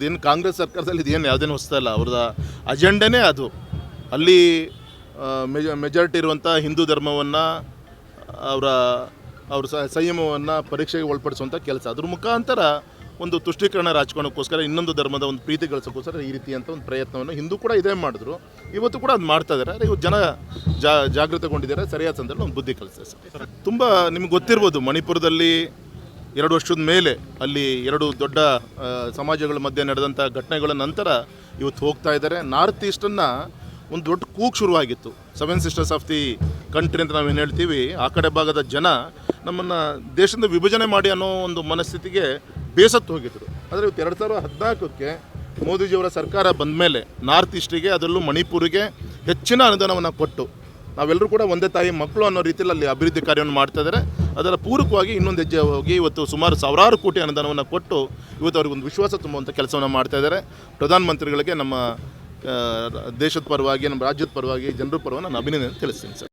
ಇದೇನು ಕಾಂಗ್ರೆಸ್ ಸರ್ಕಾರದಲ್ಲಿ ಇದೇನು ಯಾವುದೇನು ಹೊಸ್ತಲ್ಲ ಅವ್ರದ ಅಜೆಂಡನೇ ಅದು. ಅಲ್ಲಿ ಮೆಜ ಮೆಜಾರಿಟಿ ಇರುವಂಥ ಹಿಂದೂ ಧರ್ಮವನ್ನು, ಅವರ, ಅವ್ರ ಸಂಯಮವನ್ನು ಪರೀಕ್ಷೆಗೆ ಒಳಪಡಿಸುವಂಥ ಕೆಲಸ. ಅದ್ರ ಮುಖಾಂತರ ಒಂದು ತುಷ್ಟೀಕರಣ ರಾಜಕಾರಣಕ್ಕೋಸ್ಕರ ಇನ್ನೊಂದು ಧರ್ಮದ ಒಂದು ಪ್ರೀತಿ ಗಳಿಸೋಕ್ಕೋಸ್ಕರ ಈ ರೀತಿಯಂಥ ಒಂದು ಪ್ರಯತ್ನವನ್ನು ಹಿಂದೂ ಕೂಡ ಇದೇ ಮಾಡಿದ್ರು. ಇವತ್ತು ಕೂಡ ಅದು ಮಾಡ್ತಾ ಇದ್ದಾರೆ ಇವತ್ತು ಜನ ಜಾಗೃತಗೊಂಡಿದ್ದಾರೆ. ಸರಿಯಾದ ಸಂದರ್ಭ ಒಂದು ಬುದ್ಧಿ ಕಲಿಸ್ತಾರೆ ಸರ್. ತುಂಬ ನಿಮ್ಗೆ ಗೊತ್ತಿರ್ಬೋದು ಮಣಿಪುರದಲ್ಲಿ ಎರಡು ವರ್ಷದ ಮೇಲೆ ಅಲ್ಲಿ ಎರಡು ದೊಡ್ಡ ಸಮಾಜಗಳ ಮಧ್ಯೆ ನಡೆದಂಥ ಘಟನೆಗಳ ನಂತರ ಇವತ್ತು ಹೋಗ್ತಾ ಇದ್ದಾರೆ. ನಾರ್ತ್ ಈಸ್ಟನ್ನು ಒಂದು ದೊಡ್ಡ ಕೂಗ್ ಶುರುವಾಗಿತ್ತು. Seven sisters of the country ಅಂತ ನಾವೇನು ಹೇಳ್ತೀವಿ, ಆ ಕಡೆ ಭಾಗದ ಜನ ನಮ್ಮನ್ನು ದೇಶದಿಂದ ವಿಭಜನೆ ಮಾಡಿ ಅನ್ನೋ ಒಂದು ಮನಸ್ಥಿತಿಗೆ ಬೇಸತ್ತು ಹೋಗಿದ್ರು. ಆದರೆ ಇವತ್ತು ಎರಡು ಸಾವಿರದ ಹದಿನಾಲ್ಕಕ್ಕೆ ಮೋದಿಜಿಯವರ ಸರ್ಕಾರ ಬಂದ ಮೇಲೆ ನಾರ್ತ್ ಈಸ್ಟಿಗೆ ಅದರಲ್ಲೂ ಮಣಿಪುರಿಗೆ ಹೆಚ್ಚಿನ ಅನುದಾನವನ್ನು ಕೊಟ್ಟು ನಾವೆಲ್ಲರೂ ಕೂಡ ಒಂದೇ ತಾಯಿ ಮಕ್ಕಳು ಅನ್ನೋ ರೀತಿಯಲ್ಲಿ ಅಲ್ಲಿ ಅಭಿವೃದ್ಧಿ ಕಾರ್ಯವನ್ನು ಮಾಡ್ತಾ ಇದ್ದಾರೆ. ಅದರ ಪೂರಕವಾಗಿ ಇನ್ನೊಂದು ಹೆಜ್ಜೆ ಹೋಗಿ ಇವತ್ತು ಸುಮಾರು ಸಾವಿರಾರು ಕೋಟಿ ಅನುದಾನವನ್ನು ಕೊಟ್ಟು ಇವತ್ತು ಅವ್ರಿಗೆ ಒಂದು ವಿಶ್ವಾಸ ತುಂಬುವಂಥ ಕೆಲಸವನ್ನು ಮಾಡ್ತಾ ಇದ್ದಾರೆ. ಪ್ರಧಾನಮಂತ್ರಿಗಳಿಗೆ ನಮ್ಮ ದೇಶದ ಪರವಾಗಿ, ನಮ್ಮ ರಾಜ್ಯದ ಪರವಾಗಿ, ಜನರ ಪರವಾಗಿ ನಾನು ಅಭಿನಂದನೆ ತಿಳಿಸ್ತೀನಿ ಸರ್.